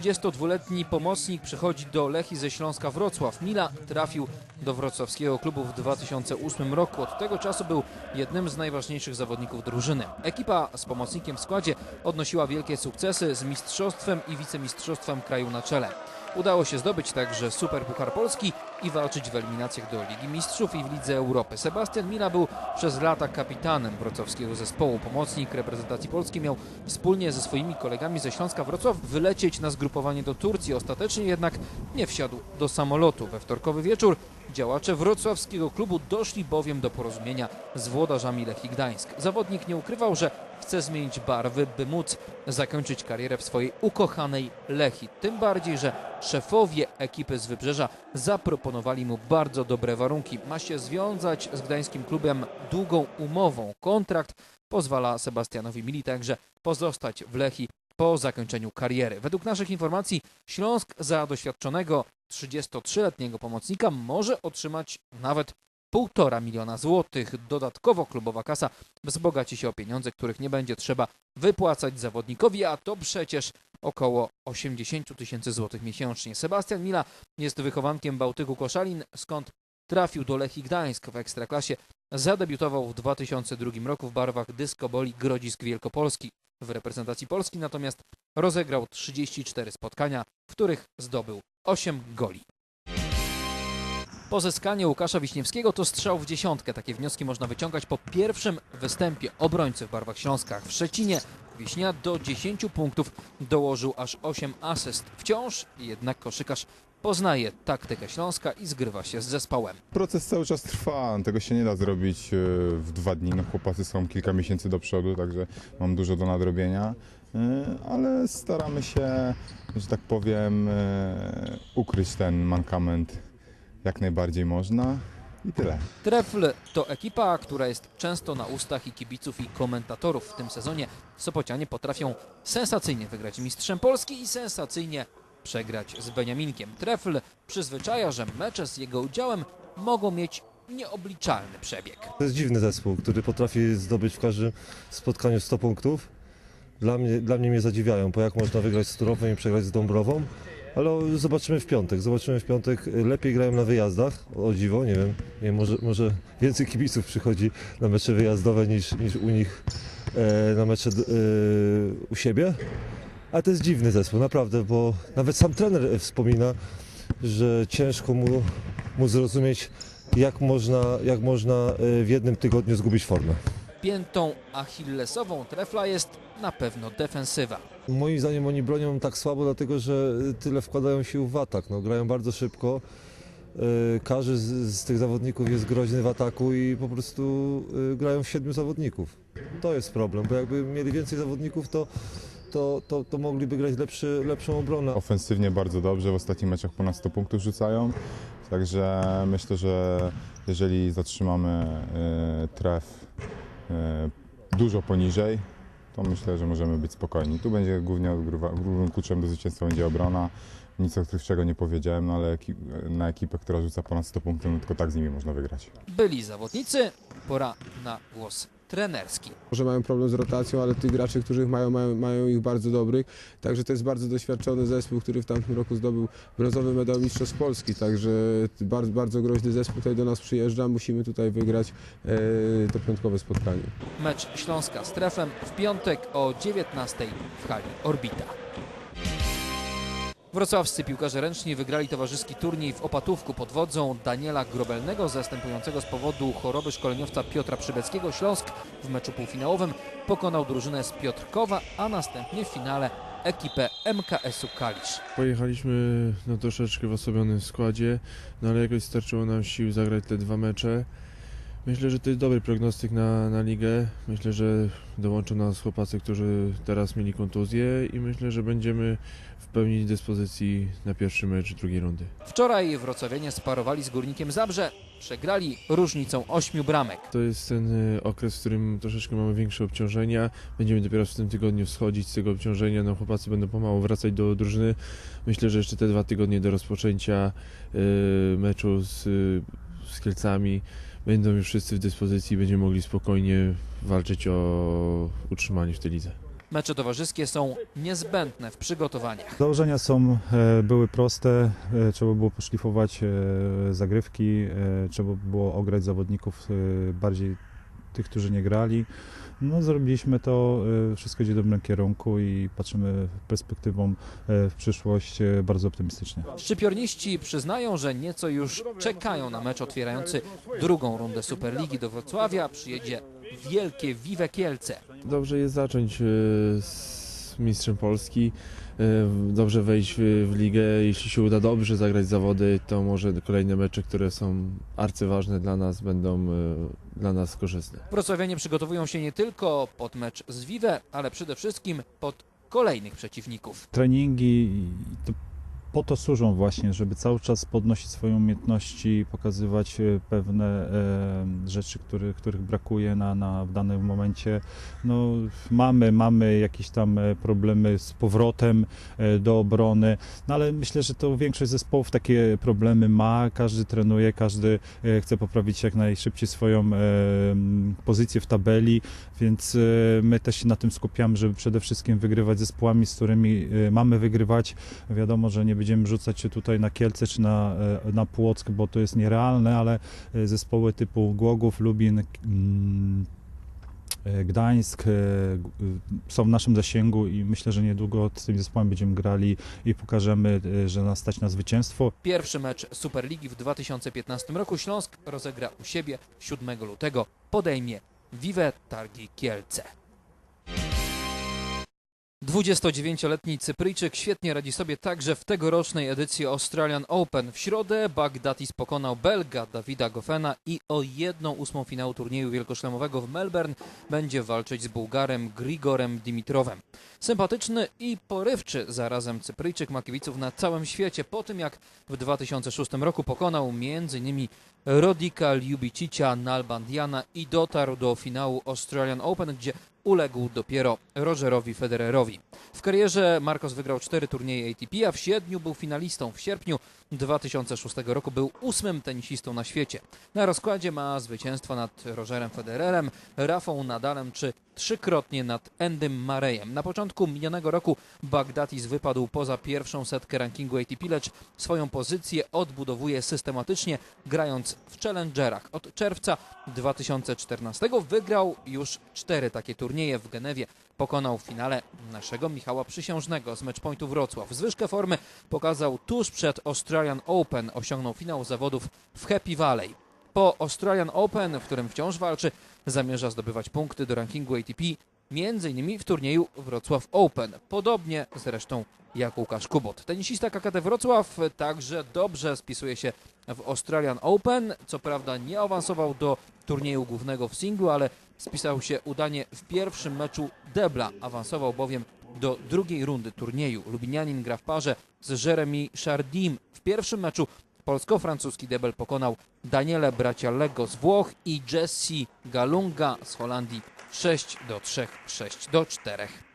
32-letni pomocnik przychodzi do Lechii ze Śląska Wrocław. Mila trafił do wrocławskiego klubu w 2008 roku. Od tego czasu był jednym z najważniejszych zawodników drużyny. Ekipa z pomocnikiem w składzie odnosiła wielkie sukcesy z mistrzostwem i wicemistrzostwem kraju na czele. Udało się zdobyć także Super Puchar Polski i walczyć w eliminacjach do Ligi Mistrzów i w Lidze Europy. Sebastian Mila był przez lata kapitanem wrocławskiego zespołu. Pomocnik reprezentacji Polski miał wspólnie ze swoimi kolegami ze Śląska Wrocław wylecieć na zgrupowanie do Turcji. Ostatecznie jednak nie wsiadł do samolotu. We wtorkowy wieczór działacze wrocławskiego klubu doszli bowiem do porozumienia z włodarzami Lechii Gdańsk. Zawodnik nie ukrywał, że chce zmienić barwy, by móc zakończyć karierę w swojej ukochanej Lechii. Tym bardziej, że szefowie ekipy z Wybrzeża zaproponowali mu bardzo dobre warunki. Ma się związać z gdańskim klubem długą umową. Kontrakt pozwala Sebastianowi Mili także pozostać w Lechii po zakończeniu kariery. Według naszych informacji Śląsk za doświadczonego 33-letniego pomocnika może otrzymać nawet półtora miliona złotych. Dodatkowo klubowa kasa wzbogaci się o pieniądze, których nie będzie trzeba wypłacać zawodnikowi, a to przecież około 80 tysięcy złotych miesięcznie. Sebastian Mila jest wychowankiem Bałtyku Koszalin, skąd trafił do Lechii Gdańsk w Ekstraklasie. Zadebiutował w 2002 roku w barwach Dyskoboli Grodzisk Wielkopolski. W reprezentacji Polski natomiast rozegrał 34 spotkania, w których zdobył 8 goli. Pozyskanie Łukasza Wiśniewskiego to strzał w dziesiątkę. Takie wnioski można wyciągać po pierwszym występie obrońcy w barwach Śląska. W Szczecinie Wiśnia do 10 punktów dołożył aż 8 asyst. Wciąż jednak koszykarz poznaje taktykę Śląska i zgrywa się z zespołem. Proces cały czas trwa, tego się nie da zrobić e, w dwa dni. No, chłopacy są kilka miesięcy do przodu, także mam dużo do nadrobienia, e, ale staramy się, że tak powiem, e, ukryć ten mankament jak najbardziej można i tyle. Trefl to ekipa, która jest często na ustach i kibiców i komentatorów w tym sezonie. Sopocianie potrafią sensacyjnie wygrać mistrzem Polski i sensacyjnie przegrać z Beniaminkiem. Trefl przyzwyczaja, że mecze z jego udziałem mogą mieć nieobliczalny przebieg. To jest dziwny zespół, który potrafi zdobyć w każdym spotkaniu 100 punktów. Dla mnie, dla mnie mnie zadziwiają, bo jak można wygrać z Turowem i przegrać z Dąbrową. Ale zobaczymy w piątek. Zobaczymy w piątek. Lepiej grają na wyjazdach, o dziwo, nie wiem. Nie może, może więcej kibiców przychodzi na mecze wyjazdowe niż, niż u nich e, na mecze e, u siebie. Ale to jest dziwny zespół, naprawdę, bo nawet sam trener wspomina, że ciężko mu, mu zrozumieć, jak można, jak można e, w jednym tygodniu zgubić formę. Piętą achillesową Trefla jest na pewno defensywa. Moim zdaniem oni bronią tak słabo, dlatego że tyle wkładają sił w atak. No, grają bardzo szybko. E, Każdy z, z tych zawodników jest groźny w ataku i po prostu e, grają w siedmiu zawodników. To jest problem, bo jakby mieli więcej zawodników, to, to, to, to mogliby grać lepszy, lepszą obronę. Ofensywnie bardzo dobrze, w ostatnich meczach ponad 100 punktów rzucają, także myślę, że jeżeli zatrzymamy e, tref dużo poniżej, to myślę, że możemy być spokojni. Tu będzie głównie głównym kluczem do zwycięstwa będzie obrona. Nic odkrywczego nie powiedziałem, no ale na ekipę, która rzuca ponad 100 punktów, no tylko tak z nimi można wygrać. Byli zawodnicy, pora na głos trenerski. Może mają problem z rotacją, ale tych graczy, których mają, mają, mają ich bardzo dobrych. Także to jest bardzo doświadczony zespół, który w tamtym roku zdobył brązowy medal Mistrzostw Polski. Także bardzo, bardzo groźny zespół tutaj do nas przyjeżdża. Musimy tutaj wygrać e, to piątkowe spotkanie. Mecz Śląska z Treflem w piątek o 19 w hali Orbita. Wrocławscy piłkarze ręczni wygrali towarzyski turniej w Opatówku pod wodzą Daniela Grobelnego, zastępującego z powodu choroby szkoleniowca Piotra Przybeckiego. Śląsk w meczu półfinałowym pokonał drużynę z Piotrkowa, a następnie w finale ekipę MKS-u Kalisz. Pojechaliśmy no, troszeczkę w osobionym składzie, no ale jakoś starczyło nam sił zagrać te dwa mecze. Myślę, że to jest dobry prognostyk na, na ligę. Myślę, że dołączą nas chłopacy, którzy teraz mieli kontuzję i myślę, że będziemy w pełni dyspozycji na pierwszy mecz drugiej rundy. Wczoraj wrocławianie sparowali z Górnikiem Zabrze, przegrali różnicą 8 bramek. To jest ten y, okres, w którym troszeczkę mamy większe obciążenia. Będziemy dopiero w tym tygodniu schodzić z tego obciążenia. No, chłopacy będą pomału wracać do drużyny. Myślę, że jeszcze te dwa tygodnie do rozpoczęcia y, meczu z, y, z Kielcami będą już wszyscy w dyspozycji i będziemy mogli spokojnie walczyć o utrzymanie w tej lidze. Mecze towarzyskie są niezbędne w przygotowaniach. Założenia są, e, były proste, e, trzeba było poszlifować e, zagrywki, e, trzeba było ograć zawodników e, bardziej tych, którzy nie grali. No, zrobiliśmy to, e, wszystko idzie w dobrym kierunku i patrzymy perspektywą e, w przyszłość e, bardzo optymistycznie. Szczypiorniści przyznają, że nieco już czekają na mecz otwierający drugą rundę Superligi do Wrocławia. Przyjedzie wielkie Vive Kielce. Dobrze jest zacząć z mistrzem Polski, e, dobrze wejść w, ligę. Jeśli się uda dobrze zagrać zawody, to może kolejne mecze, które są arcyważne dla nas, będą e, dla nas korzystne. Wrocławianie przygotowują się nie tylko pod mecz z Vive, ale przede wszystkim pod kolejnych przeciwników. treningi i to po to służą właśnie, żeby cały czas podnosić swoje umiejętności, pokazywać e, pewne e, rzeczy, których, których brakuje na, na, w danym momencie. No, mamy, mamy jakieś tam e, problemy z powrotem do obrony, no ale myślę, że to większość zespołów takie problemy ma, każdy trenuje, każdy chce poprawić jak najszybciej swoją pozycję w tabeli, więc my też się na tym skupiamy, żeby przede wszystkim wygrywać zespołami, z którymi mamy wygrywać. Wiadomo, że nie będziemy rzucać się tutaj na Kielce czy na, e, na Płock, bo to jest nierealne, ale e, zespoły typu Głogów, Lubin, mm, e, Gdańsk są w naszym zasięgu i myślę, że niedługo z tymi zespołami będziemy grali i pokażemy, że nas stać na zwycięstwo. Pierwszy mecz Superligi w 2015 roku Śląsk rozegra u siebie 7 lutego. Podejmie Vive Targi Kielce. 29-letni Cypryjczyk świetnie radzi sobie także w tegorocznej edycji Australian Open. W środę Bagdatis pokonał Belga Dawida Goffena i o jedną ósmą finału turnieju wielkoszlemowego w Melbourne będzie walczyć z Bułgarem Grigorem Dimitrowem. Sympatyczny i porywczy zarazem Cypryjczyk ma kibiców na całym świecie po tym jak w 2006 roku pokonał m.in. Rodika Ljubicicia Nalbandiana i dotarł do finału Australian Open, gdzie uległ dopiero Rogerowi Federerowi. W karierze Marcos wygrał cztery turnieje ATP, a w siedmiu był finalistą. W sierpniu 2006 roku był ósmym tenisistą na świecie. Na rozkładzie ma zwycięstwa nad Rogerem Federerem, Rafą Nadalem czy trzykrotnie nad Endym Marejem. Na początku minionego roku Bagdatis wypadł poza pierwszą setkę rankingu ATP, lecz swoją pozycję odbudowuje systematycznie, grając w Challengerach. Od czerwca 2014 wygrał już cztery takie turnieje w Genewie. Pokonał w finale naszego Michała Przysiężnego z Matchpointu Wrocław. Zwyżkę formy pokazał tuż przed Australian Open. Osiągnął finał zawodów w Happy Valley. Po Australian Open, w którym wciąż walczy, zamierza zdobywać punkty do rankingu ATP, innymi w turnieju Wrocław Open. Podobnie zresztą jak Łukasz Kubot. Tenisista KKT Wrocław także dobrze spisuje się w Australian Open. Co prawda nie awansował do turnieju głównego w singlu, ale spisał się udanie w pierwszym meczu debla. Awansował bowiem do drugiej rundy turnieju. Lubinianin gra w parze z Jeremy Chardim. W pierwszym meczu polsko-francuski debel pokonał Daniele Bracialego z Włoch i Jesse Galunga z Holandii 6 do 3, 6 do 4.